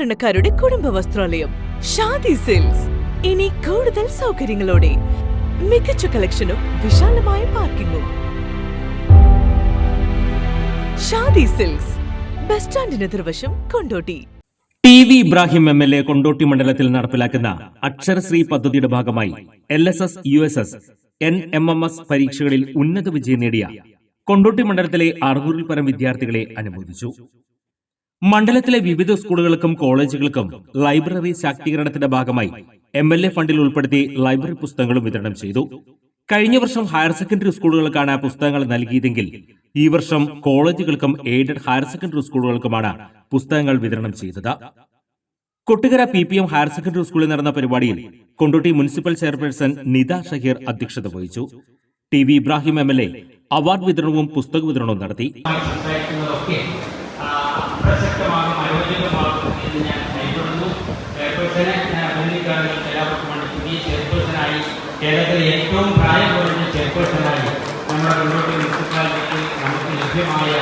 സാധാരണക്കാരുടെ കുടുംബ വസ്ത്രാലയം ഷാദി സിൽക്സ്. ഇനി കൂടുതൽ സൗകര്യങ്ങളോടെ മികച്ച കളക്ഷനും വിശാലമായ പാർക്കിങ്ങും. ഷാദി സിൽക്സ് ബസ് സ്റ്റാൻഡിന് എതിർവശം Kondotty. T V Ibrahim M L A Kondotty മണ്ഡലത്തിൽ നടപ്പിലാക്കുന്ന അക്ഷരശ്രീ പദ്ധതിയുടെ ഭാഗമായി L S S U S S N M M S പരീക്ഷകളിൽ ഉന്നത വിജയം നേടിയ കൊണ്ടോട്ടി മണ്ഡലത്തിലെ അറുന്നൂറിൽ പരം വിദ്യാർത്ഥികളെ അനുമോദിച്ചു. മണ്ഡലത്തിലെ വിവിധ സ്കൂളുകൾക്കും കോളേജുകൾക്കും ലൈബ്രറി ശാക്തീകരണത്തിന്റെ ഭാഗമായി എം എൽ എ ഫണ്ടിൽ ഉൾപ്പെടുത്തി ലൈബ്രറി പുസ്തകങ്ങളും വിതരണം ചെയ്തു. കഴിഞ്ഞ വർഷം ഹയർ സെക്കൻഡറി സ്കൂളുകൾക്കാണ് പുസ്തകങ്ങൾ നൽകിയതെങ്കിൽ ഈ വർഷം കോളേജുകൾക്കും എയ്ഡഡ് ഹയർ സെക്കൻഡറി സ്കൂളുകൾക്കുമാണ് പുസ്തകങ്ങൾ വിതരണം ചെയ്തത്. Kottukara P P M higher secondary സ്കൂളിൽ നടന്ന പരിപാടിയിൽ കൊണ്ടോട്ടി മുനിസിപ്പൽ ചെയർപേഴ്സൺ നിത ഷഹീർ അധ്യക്ഷത വഹിച്ചു. T V Ibrahim M L A award വിതരണവും പുസ്തക വിതരണവും നടത്തി. പ്രസക്തമാകും അയോഗ്യമാകും എന്ന് ഞാൻ ഭയപ്പെടുന്നു. ചെയർപേഴ്സനെ ഞാൻ അഭിനന്ദിക്കാറുണ്ട്. എല്ലാവർക്കുമാണ് പുതിയ ചെയർപേഴ്സണായി കേരളത്തിലെ ഏറ്റവും പ്രായം കുറഞ്ഞ ചെയർപേഴ്സണായി നമ്മുടെ മുന്നോട്ട് മുനിസിപ്പാലിറ്റിക്ക് നമുക്ക് ലഭ്യമായ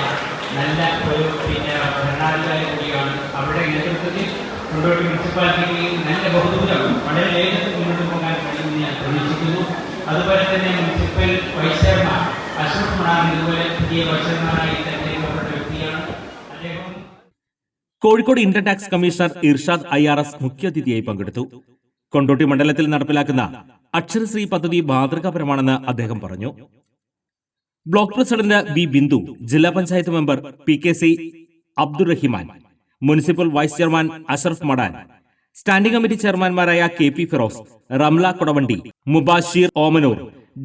നല്ല ഒരു പിന്നെ ഭരണാധികാരി കൂടിയാണ് അവരുടെ നേതൃത്വത്തിൽ മുന്നോട്ട് മുനിസിപ്പാലിറ്റിക്ക് നല്ല ബഹുദൂരം വളരെ വേഗത്തിൽ മുന്നോട്ട് പോകാൻ കഴിയുമെന്ന് ഞാൻ പ്രതീക്ഷിക്കുന്നു. അതുപോലെ തന്നെ municipal vice chairman Ashraf Manan ഇതുപോലെ പുതിയ വൈസ് ചെയർമാനായി തെരഞ്ഞെടുക്കപ്പെട്ട വ്യക്തിയാണ്. Kozhikode income tax commissioner Irshad I R S മുഖ്യാതിഥിയായി പങ്കെടുത്തു. കൊണ്ടോട്ടി മണ്ഡലത്തിൽ നടപ്പിലാക്കുന്ന അക്ഷരശ്രീ പദ്ധതി മാതൃകാപരമാണെന്ന് അദ്ദേഹം പറഞ്ഞു. ബ്ലോക്ക് പ്രസിഡന്റ് ബി ബിന്ദു ജില്ലാ panchayat member P K C Abdurahiman municipal vice chairman Ashraf Madan standing committee ചെയർമാൻമാരായ K P Firoz Ramla Kodavandi Mubashir Omanur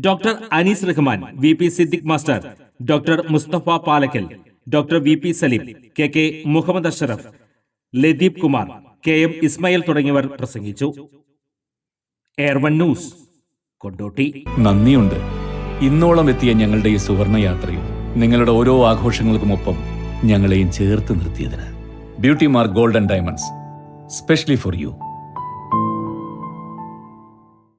doctor Anees Rahman V P Siddique master doctor Mustafa Palakkal doctor V P Saleem K K Muhammad Ashraf Ladeep Kumar K M Ismail തുടങ്ങിയവർ പ്രസംഗിച്ചു. Air one news Kondotty. നന്ദിയുണ്ട്. ഇന്നോളം എത്തിയ ഞങ്ങളുടെ ഈ സുവർണ യാത്രയിൽ നിങ്ങളുടെ ഓരോ ആഘോഷങ്ങൾക്കുമൊപ്പം ഞങ്ങളെയും ചേർത്ത് നിർത്തിയതിന്. Beauty mark golden diamonds specially for you.